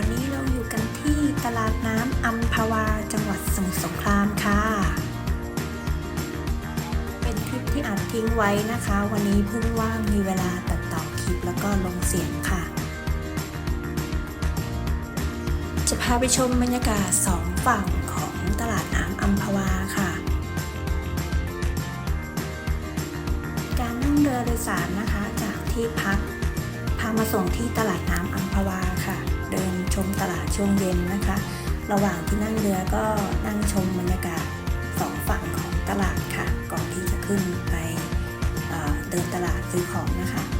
วันนี้เราอยู่กันที่ตลาดน้ำอัมพวา จังหวัดสมุทรสงครามค่ะ เป็นคลิปที่อัดทิ้งไว้นะคะ วันนี้เพิ่งว่างมีเวลาตัดต่อคลิปแล้วก็ลงเสียงค่ะ จะพาไปชมบรรยากาศสองฝั่งของตลาดน้ำอัมพวาค่ะการนั่งเรือโดยสารนะคะ จากที่พักพามาส่งที่ตลาดน้ำอัม มตลาดช่วงเย็นนะคะ ระหว่างที่นั่งเรือก็นั่งชมบรรยากาศสองฝั่งของตลาดค่ะ ก่อนที่จะขึ้นไปเเดินตลาดซื้อของนะคะ